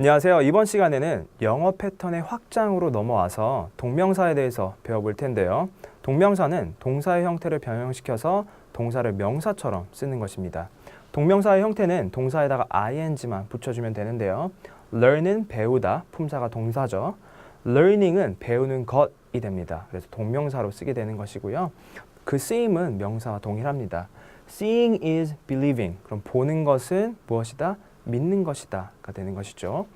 안녕하세요. 이번 시간에는 영어 패턴의 확장으로 넘어와서 동명사에 대해서 배워볼 텐데요. 동명사는 동사의 형태를 변형시켜서 동사를 명사처럼 쓰는 것입니다. 동명사의 형태는 동사에다가 ing만 붙여주면 되는데요. learn은 배우다, 품사가 동사죠. learning은 배우는 것이 됩니다. 그래서 동명사로 쓰게 되는 것이고요. 그 쓰임은 명사와 동일합니다. Seeing is believing. 그럼 보는 것은 무엇이다? 믿는 것이다가 되는 것이죠.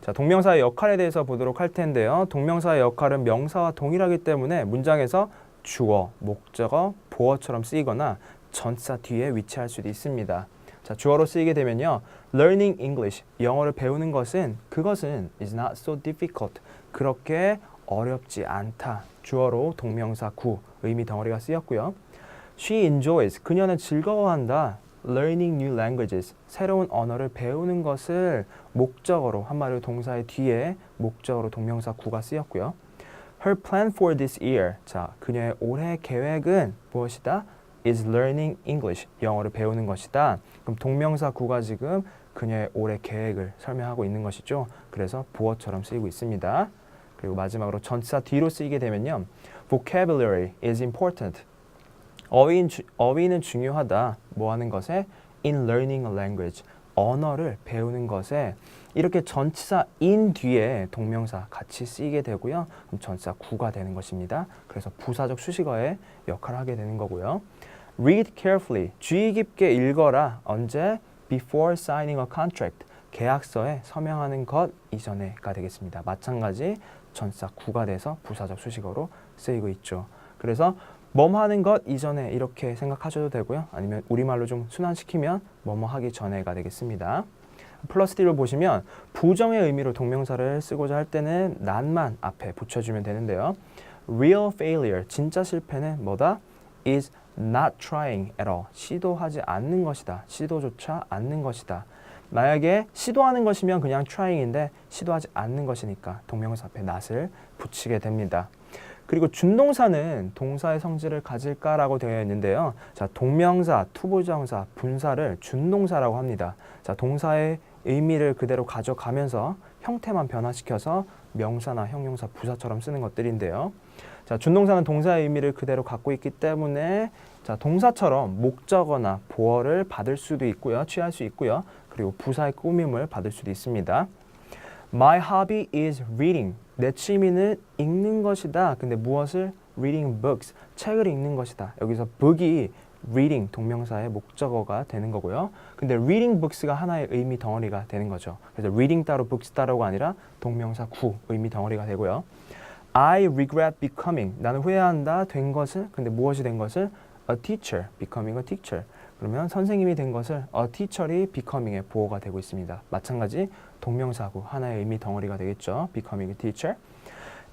자, 동명사의 역할에 대해서 보도록 할 텐데요. 동명사의 역할은 명사와 동일하기 때문에 문장에서 주어, 목적어, 보어처럼 쓰이거나 전사 뒤에 위치할 수도 있습니다. 자, 주어로 쓰이게 되면요. learning English, 영어를 배우는 것은 그것은 is not so difficult. 그렇게 어렵지 않다. 주어로 동명사 구 의미 덩어리가 쓰였고요. She enjoys, 그녀는 즐거워한다. Learning new languages, 새로운 언어를 배우는 것을 목적어로 한마디로 동사의 뒤에 목적어로 동명사 구가 쓰였고요. Her plan for this year, 자 그녀의 올해 계획은 무엇이다? is learning English, 영어를 배우는 것이다. 그럼 동명사 구가 지금 그녀의 올해 계획을 설명하고 있는 것이죠. 그래서 부어처럼 쓰이고 있습니다. 그리고 마지막으로 전치사 뒤로 쓰이게 되면요. vocabulary is important. 어휘인, 주- 어휘는 중요하다. 뭐 하는 것에? in learning a language. 언어를 배우는 것에 이렇게 전치사 in 뒤에 동명사 같이 쓰이게 되고요. 그럼 전치사 구가 되는 것입니다. 그래서 부사적 수식어의 역할을 하게 되는 거고요. read carefully. 주의 깊게 읽어라. 언제? before signing a contract. 계약서에 서명하는 것 이전에가 되겠습니다. 마찬가지 전치사 구가 돼서 부사적 수식어로 쓰이고 있죠. 그래서 뭐뭐 하는 것 이전에 이렇게 생각하셔도 되고요. 아니면 우리말로 좀 순환시키면 뭐뭐 하기 전에가 되겠습니다. 플러스 D를 보시면 부정의 의미로 동명사를 쓰고자 할 때는 난만 앞에 붙여주면 되는데요. Real failure, 진짜 실패는 뭐다? is not trying at all. 시도하지 않는 것이다. 시도조차 않는 것이다. 만약에 시도하는 것이면 그냥 trying인데 시도하지 않는 것이니까 동명사 앞에 not을 붙이게 됩니다. 그리고 준동사는 동사의 성질을 가질까라고 되어 있는데요. 자, 동명사, 투부정사, 분사를 준동사라고 합니다. 자, 동사의 의미를 그대로 가져가면서 형태만 변화시켜서 명사나 형용사, 부사처럼 쓰는 것들인데요. 자, 준동사는 동사의 의미를 그대로 갖고 있기 때문에 자, 동사처럼 목적어나 보어를 받을 수도 있고요. 취할 수 있고요. 그리고 부사의 꾸밈을 받을 수도 있습니다. My hobby is reading. 내 취미는 읽는 것이다. 근데 무엇을? reading books. 책을 읽는 것이다. 여기서 book이 reading 동명사의 목적어가 되는 거고요. 근데 reading books가 하나의 의미 덩어리가 되는 거죠. 그래서 reading 따로 books 따로가 아니라 동명사 구 의미 덩어리가 되고요. I regret becoming. 나는 후회한다. 된 것을. 근데 무엇이 된 것을? a teacher. becoming a teacher. 그러면 선생님이 된 것을 a teacher이 becoming의 보호가 되고 있습니다. 마찬가지 동명사구 하나의 의미 덩어리가 되겠죠. becoming a teacher.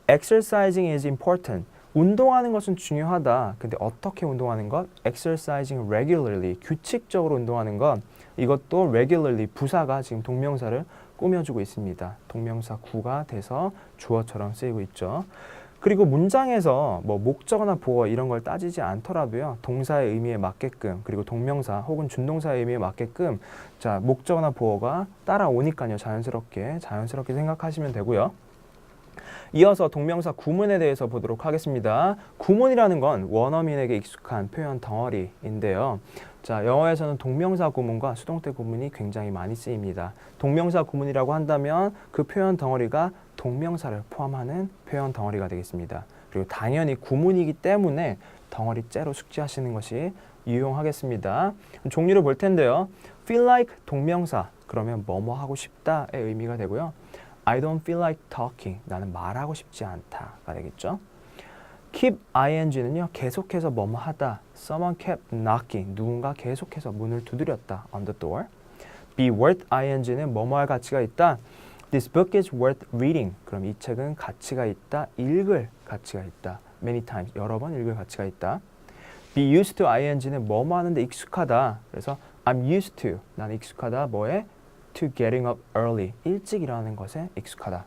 exercising is important. 운동하는 것은 중요하다. 근데 어떻게 운동하는 것? exercising regularly. 규칙적으로 운동하는 것. 이것도 regularly 부사가 지금 동명사를 꾸며주고 있습니다. 동명사 구가 돼서 주어처럼 쓰이고 있죠. 그리고 문장에서 뭐 목적어나 보어 이런 걸 따지지 않더라도요. 동사의 의미에 맞게끔 그리고 동명사 혹은 준동사의 의미에 맞게끔 자, 목적어나 보어가 따라오니까요. 자연스럽게 자연스럽게 생각하시면 되고요. 이어서 동명사 구문에 대해서 보도록 하겠습니다. 구문이라는 건 원어민에게 익숙한 표현 덩어리인데요. 자, 영어에서는 동명사 구문과 수동태 구문이 굉장히 많이 쓰입니다. 동명사 구문이라고 한다면 그 표현 덩어리가 동명사를 포함하는 표현 덩어리가 되겠습니다. 그리고 당연히 구문이기 때문에 덩어리째로 숙지하시는 것이 유용하겠습니다. 종류를 볼 텐데요. feel like 동명사 그러면 뭐뭐 하고 싶다의 의미가 되고요. I don't feel like talking. 나는 말하고 싶지 않다가 되겠죠. keep ing는요. 계속해서 뭐뭐 하다. Someone kept knocking. 누군가 계속해서 문을 두드렸다. on the door. be worth ing는 뭐뭐 할 가치가 있다. This book is worth reading. 그럼 이 책은 가치가 있다. 읽을 가치가 있다. many times. 여러 번 읽을 가치가 있다. be used to ing는 뭐뭐 하는데 익숙하다. 그래서 I'm used to. 나는 익숙하다. 뭐에? To getting up early. 일찍 일어나는 것에 익숙하다.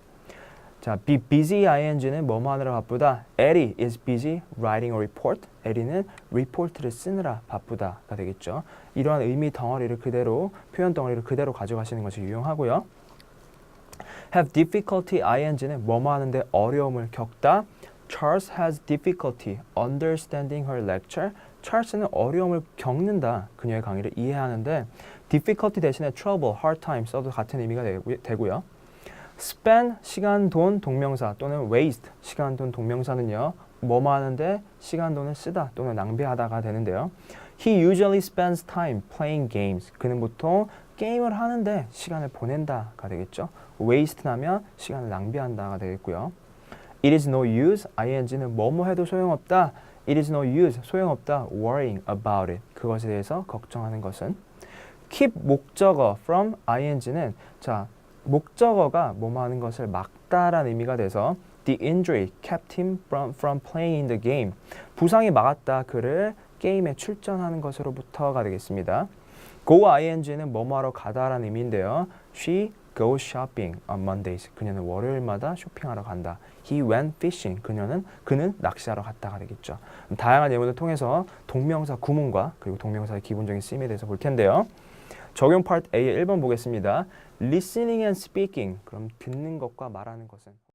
자, be busy ing는 뭐뭐 하느라 바쁘다. Eddie is busy writing a report. 에리는 리포트를 쓰느라 바쁘다가 되겠죠. 이러한 의미 덩어리를 그대로 표현 덩어리를 그대로 가져가시는 것이 유용하고요. have difficulty ing는 뭐뭐 하는데 어려움을 겪다. Charles has difficulty understanding her lecture. 찰스는 어려움을 겪는다. 그녀의 강의를 이해하는데 difficulty 대신에 trouble, hard time 써도 같은 의미가 되고- 되고요. spend 시간, 돈, 동명사 또는 waste 시간, 돈, 동명사는요. 뭐뭐 하는데 시간, 돈을 쓰다 또는 낭비하다가 되는데요. He usually spends time playing games. 그는 보통 게임을 하는데 시간을 보낸다가 되겠죠. waste나면 시간을 낭비한다가 되겠고요. It is no use. ing는 뭐뭐 해도 소용없다. It is no use. 소용없다. worrying about it. 그것에 대해서 걱정하는 것은 keep 목적어 from ing는 자 목적어가 뭐뭐 하는 것을 막다라는 의미가 돼서 the injury kept him from, from playing in the game. 부상이 막았다 그를 게임에 출전하는 것으로부터가 되겠습니다. go ing는 뭐뭐 하러 가다라는 의미인데요. She goes shopping on Mondays. 그녀는 월요일마다 쇼핑하러 간다. He went fishing. 그녀는 그는 낚시하러 갔다가 되겠죠. 다양한 예문을 통해서 동명사 구문과 그리고 동명사의 기본적인 쓰임에 대해서 볼 텐데요. 적용 파트 A의 1번 보겠습니다. listening and speaking. 그럼 듣는 것과 말하는 것은